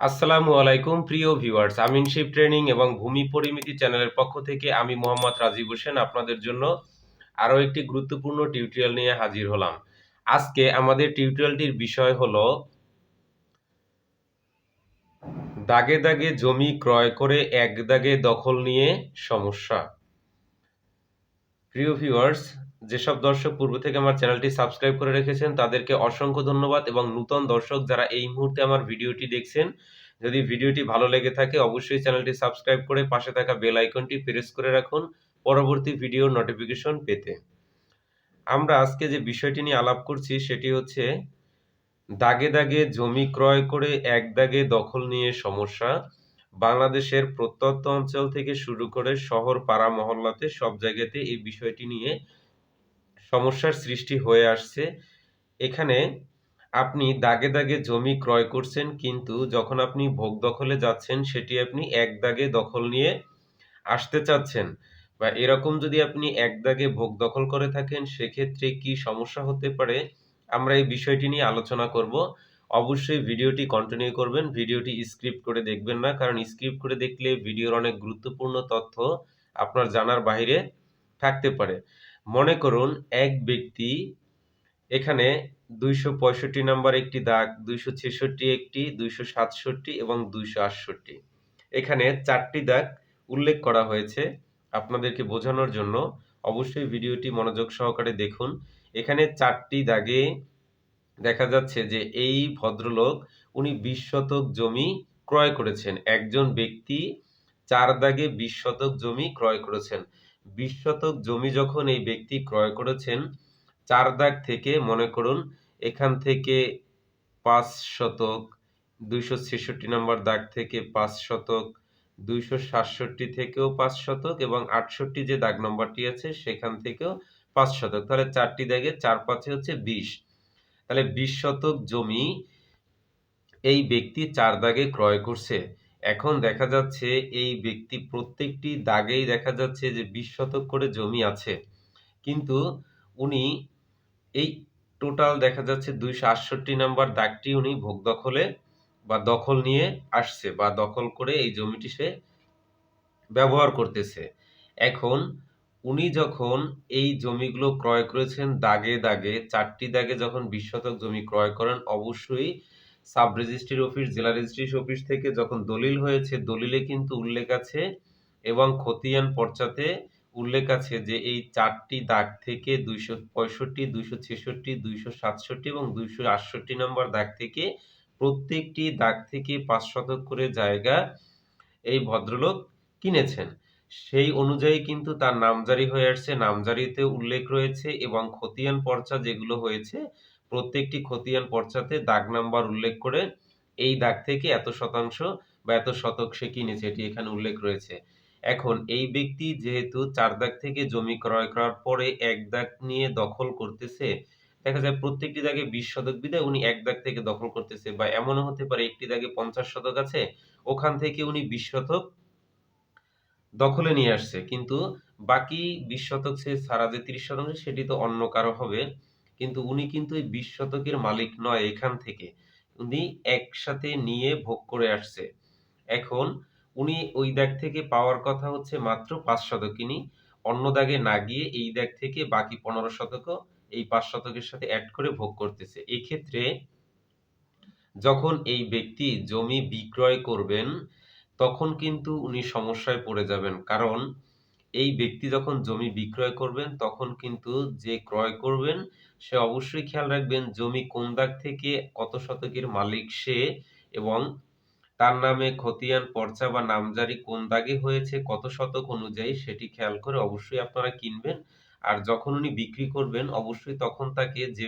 আসসালামু আলাইকুম, প্রিয় ভিউয়ার্স। আমিনশিপ ট্রেনিং এবং ভূমি পরিমিতি চ্যানেলের পক্ষ থেকে আমি মোহাম্মদ রাজীব হোসেন আপনাদের জন্য আরও একটি গুরুত্বপূর্ণ টিউটোরিয়াল নিয়ে হাজির হলাম। আজকে আমাদের টিউটোরিয়ালটির বিষয় হলো, দাগে দাগে জমি ক্রয় করে এক দাগে দখল নিয়ে সমস্যা। প্রিয় ভিউয়ার্স যেসব দর্শক পূর্ব থেকে আমার চ্যানেলটি সাবস্ক্রাইব করে রেখেছেন, তাদেরকে অসংখ্য ধন্যবাদ এবং নূতন দর্শক যারা এই মুহূর্তে আমার ভিডিওটি দেখছেন, যদি ভিডিওটি ভালো লেগে থাকে অবশ্যই চ্যানেলটি সাবস্ক্রাইব করে পাশে থাকা বেল আইকনটি প্রেস করে রাখুন পরবর্তী ভিডিওর নোটিফিকেশন পেতে। আমরা আজকে যে বিষয়টি নিয়ে আলাপ করছি সেটি হচ্ছে দাগে দাগে জমি ক্রয় করে এক দাগে দখল নিয়ে সমস্যা। বাংলাদেশের প্রত্যন্ত অঞ্চল থেকে শুরু করে শহর, পাড়া, মহল্লাতে সব জায়গাতে এই বিষয়টি নিয়ে সমস্যার সৃষ্টি হয়ে আসছে। এখানে আপনি দাগে দাগে জমি ক্রয় করছেন, কিন্তু যখন আপনি ভোগ দখলে যাচ্ছেন, সেটি আপনি এক দাগে দখল নিয়ে আসতে চাচ্ছেন বা এরকম যদি আপনি এক দাগে ভোগ দখল করে থাকেন, সেক্ষেত্রে কি সমস্যা হতে পারে? আমরা এই বিষয়টি নিয়ে আলোচনা করব। অবশ্যই ভিডিওটি কন্টিনিউ করবেন, ভিডিওটি স্ক্রিপ্ট করে দেখবেন না, কারণ স্ক্রিপ্ট করে দেখলে ভিডিওর অনেক গুরুত্বপূর্ণ তথ্য আপনার জানার বাইরে থাকতে পারে। মনে করুন এক ব্যক্তি এখানে দুইশো পঁয়ষট্টি নাম্বার একটি দাগ, দুইশো ছেষট্টি একটি, দুইশো সাতষট্টি এবং দুইশো আটষট্টি। এখানে চারটি দাগ উল্লেখ করা হয়েছে আপনাদেরকে বোঝানোর জন্য। অবশ্যই ভিডিওটি মনোযোগ সহকারে দেখুন। এখানে চারটি দাগে দেখা যাচ্ছে যে এই ভদ্রলোক, উনি বিশ শতক জমি ক্রয় করেছেন। একজন ব্যক্তি চার দাগে বিশ শতক জমি ক্রয় করেছেন। বিশ শতক জমি যখন এই ব্যক্তি ক্রয় করেছেন চার দাগ থেকে, মনে করুন, এখান থেকে পাঁচ শতক দুইশো ছেষট্টি নম্বর দাগ থেকে পাঁচ শতক দুইশো সাতষট্টি থেকেও পাঁচ শতক এবং আটষট্টি যে দাগ নম্বরটি আছে, সেখান থেকেও পাঁচ শতক তাহলে চারটি দাগে চার পাঁচে হচ্ছে বিশ। তাহলে বিশ শতক জমি এই ব্যক্তি চার দাগে ক্রয় করছে। এখন দেখা যাচ্ছে এই ব্যক্তি প্রত্যেকটি দাগেই দেখা যাচ্ছে যে বিশ শতক করে জমি আছে। কিন্তু উনি এই টোটাল দেখা যাচ্ছে দুইশো আটষট্টি নাম্বার দাগটি উনি ভোগ দখলে বা দখল নিয়ে আসছে বা দখল করে এই জমিটি সে ব্যবহার করতেছে। এখন উনি যখন এই জমিগুলো ক্রয় করেছেন, দাগে দাগে, চারটি দাগে যখন বিশ শতক জমি ক্রয় করেন, অবশ্যই সাব রেজিস্ট্রি অফিস, জেলা রেজিস্ট্রি অফিস থেকে যখন দলিল হয়েছে, দলিলে কিন্তু উল্লেখ আছে এবং খতিয়ান পর্চাতে উল্লেখ আছে যে এই চারটি দাগ থেকে দুইশো পঁয়ষট্টি, দুইশো ছেষট্টি, দুইশো সাতষট্টি এবং দুইশো আটষট্টি নম্বর দাগ থেকে প্রত্যেকটি দাগ থেকে পাঁচ শতক করে জায়গা এই ভদ্রলোক কিনেছেন। সেই অনুযায়ী কিন্তু তার নামজারি হয়ে আসছে। নামজারিতে উল্লেখ রয়েছে এবং খতিয়ান পর্চা যেগুলো হয়েছে প্রত্যেকটি খতিয়ান পর্চাতে দাগ নাম্বার উল্লেখ করে এই দাগ থেকে এত শতাংশ বা এত শতক সে কিনেছে, এটি এখানে উল্লেখ রয়েছে। এখন, এই ব্যক্তি যেহেতু চার দাগ থেকে জমি ক্রয় করার পরে এক দাগ নিয়ে দখল করতেছে, দেখা যায় প্রত্যেকটি দাগে বিশ শতক বিদায় উনি এক দাগ থেকে দখল করতেছে বা এমনও হতে পারে একটি দাগে পঞ্চাশ শতক আছে, ওখান থেকে উনি বিশ শতক দখলে নিয়ে আসছে। কিন্তু বাকি বিশ শতক সে সারা যে তিরিশ শতাংশ, সেটি তো অন্য কারও হবে। কিন্তু উনি কিন্তু এই বিশ শতকের মালিক নয় এখান থেকে। উনি একসাথে নিয়ে ভোগ করে আসছে। এখন উনি ওই দাগ থেকে পাওয়ার কথা হচ্ছে মাত্র পাঁচ শতকিনি। অন্য দাগে না গিয়ে এই দাগ থেকে বাকি পনেরো শতকও এই পাঁচ শতকের সাথে অ্যাড করে ভোগ করতেছে। এক্ষেত্রে যখন এই ব্যক্তি জমি বিক্রয় করবেন, তখন কিন্তু উনি সমস্যায় পড়ে যাবেন। কারণ এই ব্যক্তি যখন জমি বিক্রয় করবেন, তখন কিন্তু যে ক্রয় করবেন, সে অবশ্যই খেয়াল রাখবেন জমি কোন দাগ থেকে কত শতকের মালিক সে এবং তার নামে খতিয়ান, পর্চা বা নামজারি কোন দাগে হয়েছে, কত শতক অনুযায়ী সেটি খেয়াল করে অবশ্যই আপনারা কিনবেন। আর যখন উনি বিক্রি করবেন, অবশ্যই তখন তাকে যে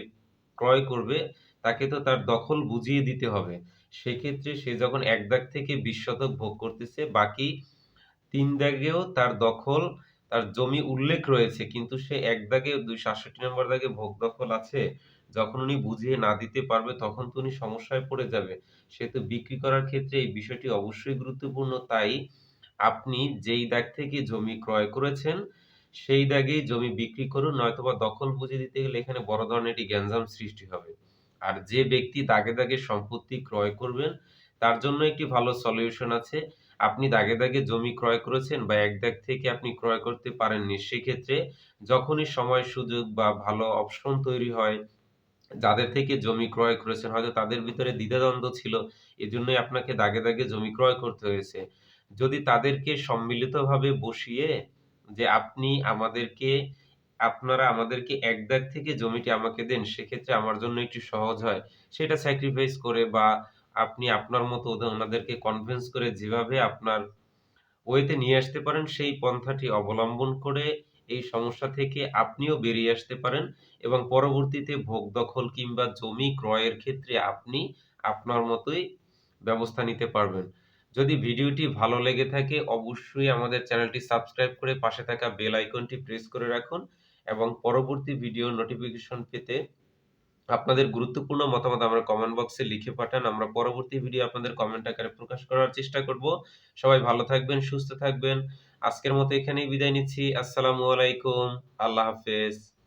ক্রয় করবে, তাকে তো তার দখল বুঝিয়ে দিতে হবে। সেক্ষেত্রে সে যখন এক দাগ থেকে বিশ শতক ভোগ করতেছে, বাকি তিন দাগেও তার দখল, তার জমি উল্লেখ রয়েছে, কিন্তু সে এক দাগে দুই সাতষট্টি নম্বর দাগে ভোগ দখল আছে। যখন উনি বুঝিয়ে না দিতে পারবে, তখন তো উনি সমস্যায় পড়ে যাবে। সেহেতু বিক্রি করার ক্ষেত্রে এই বিষয়টি অবশ্যই গুরুত্বপূর্ণ। তাই আপনি যেই দাগ থেকে জমি ক্রয় করেছেন, সেই দাগেই জমি বিক্রি করুন, নয়তোবা দখল বুঝিয়ে দিতে গেলে এখানে বড় ধরনের একটি গ্যাঞ্জাম সৃষ্টি হবে। আর যে ব্যক্তি দাগে দাগে সম্পত্তি ক্রয় করবেন, তার জন্য একটি ভালো সলিউশন আছে। আপনি দাগে, দাগে জমি ক্রয় করেছেন বা এক দাগ থেকে আপনি ক্রয় করতে পারেননি। সেক্ষেত্রে যখনই সময় সুযোগ বা ভালো অপশন তৈরি হয়, যাদের থেকে জমি ক্রয় করেছেন হয়তো তাদের ভিতরে দ্বিধাদ্বন্দ্ব ছিল। এজন্যই আপনাকে দাগে, দাগে জমি ক্রয় করতে হয়েছে। যদি তাদেরকে সম্মিলিতভাবে বসিয়ে যে আপনি আমাদেরকে আপনারা আমাদেরকে এক দাগ থেকে জমিটি আমাকে দেন, সেক্ষেত্রে আমার জন্য একটু সহজ হয়। সেটা স্যাক্রিফাইস করে বা আপনি আপনার মতো ওদে ওনাদেরকে কনভিন্স করে যেভাবে আপনার ওয়েতে নিয়ে আসতে পারেন, সেই পন্থাটি অবলম্বন করে এই সমস্যা থেকে আপনিও বেরিয়ে আসতে পারেন এবং পরবর্তীতে ভোগ দখল কিংবা জমি ক্রয়ের ক্ষেত্রে আপনি আপনার মতোই ব্যবস্থা নিতে পারবেন। যদি ভিডিওটি ভালো লেগে থাকে অবশ্যই আমাদের চ্যানেলটি সাবস্ক্রাইব করে পাশে থাকা বেল আইকনটি প্রেস করে রাখুন এবং পরবর্তী ভিডিওর নোটিফিকেশন পেতে আপনাদের গুরুত্বপূর্ণ মতামত আমরা কমেন্ট বক্সে লিখে পাঠান। আমরা পরবর্তী ভিডিও আপনাদের কমেন্ট আকারে প্রকাশ করার চেষ্টা করব। সবাই ভালো থাকবেন, সুস্থ থাকবেন। আজকের মতো এখানেই বিদায় নিচ্ছি। আসসালামু আলাইকুম। আল্লাহ হাফেজ।